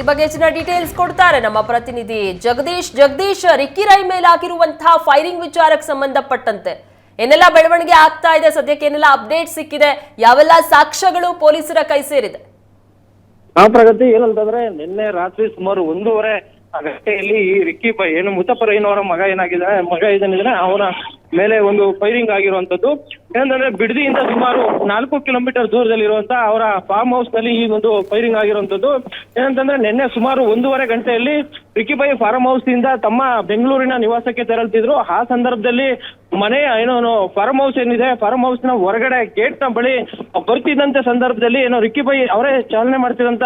ಈ ಬಗ್ಗೆ ಹೆಚ್ಚಿನ ಡೀಟೇಲ್ಸ್ ಕೊಡ್ತಾರೆ ನಮ್ಮ ಪ್ರತಿನಿಧಿ ಜಗದೀಶ್. ಜಗದೀಶ್, ರಿಕ್ಕಿ ರೈ ಮೇಲೆ ಆಗಿರುವಂತಹ ಫೈರಿಂಗ್ ವಿಚಾರಕ್ಕೆ ಸಂಬಂಧಪಟ್ಟಂತೆ ಏನೆಲ್ಲ ಬೆಳವಣಿಗೆ ಆಗ್ತಾ ಇದೆ? ಸದ್ಯಕ್ಕೆ ಏನೆಲ್ಲ ಅಪ್ಡೇಟ್ ಸಿಕ್ಕಿದೆ? ಯಾವೆಲ್ಲ ಸಾಕ್ಷ್ಯಗಳು ಪೊಲೀಸರ ಕೈ ಸೇರಿದೆ? ಆ ಪ್ರಗತಿ ಏನಂತಂದ್ರೆ, ನಿನ್ನೆ ರಾತ್ರಿ ಸುಮಾರು ಒಂದೂವರೆ ಗಂಟೆಯಲ್ಲಿ ಈ ರಿಕ್ಕಿ ಏನು ಮುತ್ತಪ್ಪರ ಏನವರ ಮಗ ಏನಾಗಿದೆ, ಮಗ ಏನಿದ್ರೆ ಅವನ ಮೇಲೆ ಒಂದು ಫೈರಿಂಗ್ ಆಗಿರುವಂತದ್ದು ಏನಂತಂದ್ರೆ ಬಿಡದಿಯಿಂದ ಸುಮಾರು ನಾಲ್ಕು ಕಿಲೋಮೀಟರ್ ದೂರದಲ್ಲಿರುವಂತ ಅವರ ಫಾರ್ಮ್ ಹೌಸ್ನಲ್ಲಿ ಈ ಒಂದು ಫೈರಿಂಗ್ ಆಗಿರುವಂತದ್ದು ಏನಂತಂದ್ರೆ ನಿನ್ನೆ ಸುಮಾರು ಒಂದೂವರೆ ಗಂಟೆಯಲ್ಲಿ ಪೈ ಫಾರ್ಮ್ ಹೌಸ್ ಇಂದ ತಮ್ಮ ಬೆಂಗಳೂರಿನ ನಿವಾಸಕ್ಕೆ ತೆರಳುತ್ತಿದ್ರು. ಆ ಸಂದರ್ಭದಲ್ಲಿ ಮನೆ ಏನೋ ಫಾರ್ಮ್ ಹೌಸ್ ಏನಿದೆ ಫಾರ್ಮ್ ಹೌಸ್ನ ಹೊರಗಡೆ ಗೇಟ್ನ ಬಳಿ ಬರ್ತಿದ್ದಂತ ಸಂದರ್ಭದಲ್ಲಿ ಏನೋ ರಿಕ್ಕಿ ಬೈ ಅವರೇ ಚಾಲನೆ ಮಾಡ್ತಿದಂತ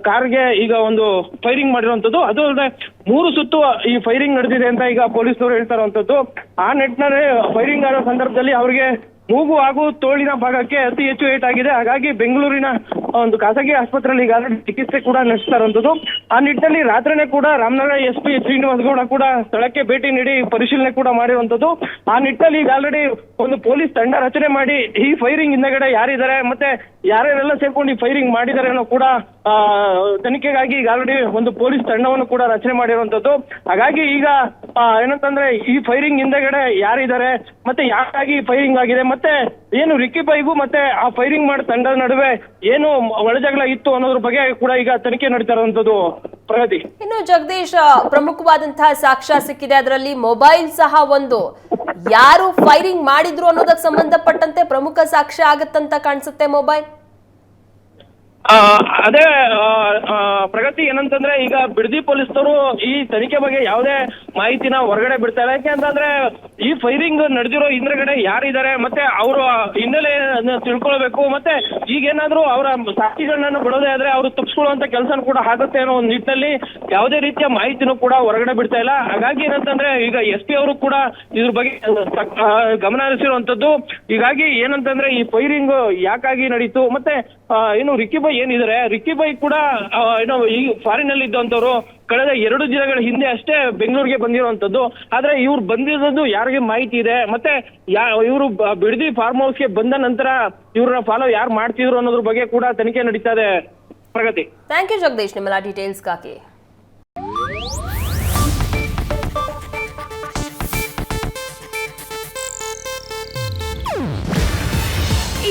ಕಾರ್ಗೆ ಈಗ ಒಂದು ಫೈರಿಂಗ್ ಮಾಡಿರುವಂತದ್ದು ಅದು ಅಲ್ಲದೆ ಮೂರು ಸುತ್ತು ಈ ಫೈರಿಂಗ್ ನಡೆದಿದೆ ಅಂತ ಈಗ ಪೊಲೀಸರು ಹೇಳ್ತಾ ಇರುವಂತದ್ದು ಆ ನಿಟ್ಟಿನಲ್ಲಿ ಫೈರಿಂಗ್ ಆಗೋ ಸಂದರ್ಭದಲ್ಲಿ ಅವರಿಗೆ ಮೂಗು ಹಾಗೂ ತೋಳಿನ ಭಾಗಕ್ಕೆ ಅತಿ ಹೆಚ್ಚು ಏಟ್ ಆಗಿದೆ. ಹಾಗಾಗಿ ಬೆಂಗಳೂರಿನ ಒಂದು ಖಾಸಗಿ ಆಸ್ಪತ್ರೆಯಲ್ಲಿ ಈಗಾಗಲೇ ಚಿಕಿತ್ಸೆ ಕೂಡ ನಡೆಸ್ತಾ ಇರುವಂತದ್ದು ಆ ನಿಟ್ಟಿನಲ್ಲಿ ರಾತ್ರಿನೇ ಕೂಡ ರಾಮನಗರ ಎಸ್ ಪಿ ಶ್ರೀನಿವಾಸಗೌಡ ಕೂಡ ಸ್ಥಳಕ್ಕೆ ಭೇಟಿ ನೀಡಿ ಪರಿಶೀಲನೆ ಕೂಡ ಮಾಡಿರುವಂತದ್ದು. ಆ ನಿಟ್ಟಿನಲ್ಲಿ ಈಗ ಆಲ್ರೆಡಿ ಒಂದು ಪೊಲೀಸ್ ತಂಡ ರಚನೆ ಮಾಡಿ ಈ ಫೈರಿಂಗ್ ಹಿಂದಗಡೆ ಯಾರಿದ್ದಾರೆ, ಮತ್ತೆ ಯಾರ್ಯಾರೆಲ್ಲ ಸೇರ್ಕೊಂಡು ಈ ಫೈರಿಂಗ್ ಮಾಡಿದ್ದಾರೆ ಅನ್ನೋ ಕೂಡ ತನಿಖೆಗಾಗಿ ಈಗ ಆಲ್ರೆಡಿ ಒಂದು ಪೊಲೀಸ್ ತಂಡವನ್ನು ಕೂಡ ರಚನೆ ಮಾಡಿರುವಂತದ್ದು. ಹಾಗಾಗಿ ಈಗ ಏನಂತಂದ್ರೆ ಈ ಫೈರಿಂಗ್ ಹಿಂದೆಗಡೆ ಯಾರಿದ್ದಾರೆ, ಮತ್ತೆ ಯಾಕಾಗಿ ಫೈರಿಂಗ್ ಆಗಿದೆ, ಮತ್ತೆ ಏನು ರಿಕ್ಕಿ ಬೈಗೂ ಮತ್ತೆ ಆ ಫೈರಿಂಗ್ ಮಾಡೋ ತಂಡದ ನಡುವೆ ಏನು ಒಳಜಗಳ ಇತ್ತು ಅನ್ನೋದ್ರ ಬಗ್ಗೆ ಕೂಡ ಈಗ ತನಿಖೆ ನಡೀತಾ ಇರುವಂತದ್ದು. ಪ್ರಗತಿ. ಇನ್ನು ಜಗದೀಶ್ ಪ್ರಮುಖವಾದಂತಹ ಸಾಕ್ಷ್ಯ ಸಿಕ್ಕಿದೆ. ಅದರಲ್ಲಿ ಮೊಬೈಲ್ ಸಹ ಒಂದು. ಯಾರು ಫೈರಿಂಗ್ ಮಾಡಿದ್ರು ಅನ್ನೋದಕ್ಕೆ ಸಂಬಂಧಪಟ್ಟಂತೆ ಪ್ರಮುಖ ಸಾಕ್ಷ್ಯ ಆಗತ್ತಂತ ಕಾಣಿಸುತ್ತೆ ಮೊಬೈಲ್ ಆ, ಅದೇ ಪ್ರಗತಿ ಏನಂತಂದ್ರೆ ಈಗ ಬಿಡದಿ ಪೊಲೀಸರು ಈ ತನಿಖೆ ಬಗ್ಗೆ ಯಾವುದೇ ಮಾಹಿತಿನ ಹೊರಗಡೆ ಬಿಡ್ತಾ ಇಲ್ಲ. ಯಾಕೆಂತಂದ್ರೆ ಈ ಫೈರಿಂಗ್ ನಡೆದಿರೋ ಹಿಂದ್ರಗಡೆ ಯಾರಿದ್ದಾರೆ ಮತ್ತೆ ಅವರು ಹಿನ್ನೆಲೆ ತಿಳ್ಕೊಳ್ಬೇಕು ಮತ್ತೆ ಈಗೇನಾದ್ರೂ ಅವರ ಸಾಕ್ಷಿಗಳನ್ನ ಬಿಡೋದೇ ಆದ್ರೆ ಅವರು ತಪ್ಪಿಸ್ಕೊಳ್ಳುವಂತ ಕೆಲಸ ಕೂಡ ಆಗುತ್ತೆ ಅನ್ನೋ ಒಂದು ನಿಟ್ಟಿನಲ್ಲಿ ಯಾವುದೇ ರೀತಿಯ ಮಾಹಿತಿನೂ ಕೂಡ ಹೊರಗಡೆ ಬಿಡ್ತಾ ಇಲ್ಲ. ಹಾಗಾಗಿ ಏನಂತಂದ್ರೆ ಈಗ ಎಸ್ ಪಿ ಅವರು ಕೂಡ ಇದ್ರ ಬಗ್ಗೆ ಗಮನ ಹರಿಸಿರುವಂತದ್ದು. ಹೀಗಾಗಿ ಏನಂತಂದ್ರೆ ಈ ಫೈರಿಂಗ್ ಯಾಕಾಗಿ ನಡೀತು ಮತ್ತೆ ಏನು ರಿಕ್ಕಿ ಬೈ ಏನಿದ್ದಾರೆ ರಿಕ್ಕಿ ಬೈ ಕೂಡ ಏನೋ ಈ ಫಾರಿನ್ ಅಲ್ಲಿ ಇದ್ದಂತವ್ರು ಕಳೆದ ಎರಡು ದಿನಗಳ ಹಿಂದೆ ಅಷ್ಟೇ ಬೆಂಗಳೂರಿಗೆ ಬಂದಿರುವಂತದ್ದು ಆದ್ರೆ ಇವ್ರು ಬಂದಿರೋದು ಯಾರಿಗೆ ಮಾಹಿತಿ ಇದೆ ಮತ್ತೆ ಇವರು ಬಿಡದಿ ಫಾರ್ಮ್ ಹೌಸ್ಗೆ ಬಂದ ನಂತರ ಇವ್ರನ್ನ ಫಾಲೋ ಯಾರು ಮಾಡ್ತಿದ್ರು ಅನ್ನೋದ್ರ ಬಗ್ಗೆ ಕೂಡ ತನಿಖೆ ನಡೀತಾ ಇದೆ. ಪ್ರಗತಿ. ಥ್ಯಾಂಕ್ ಯು ಜಗದೀಶ್ ನಿಮ್ಮೆಲ್ಲ ಡೀಟೇಲ್ಸ್ಗಾಗಿ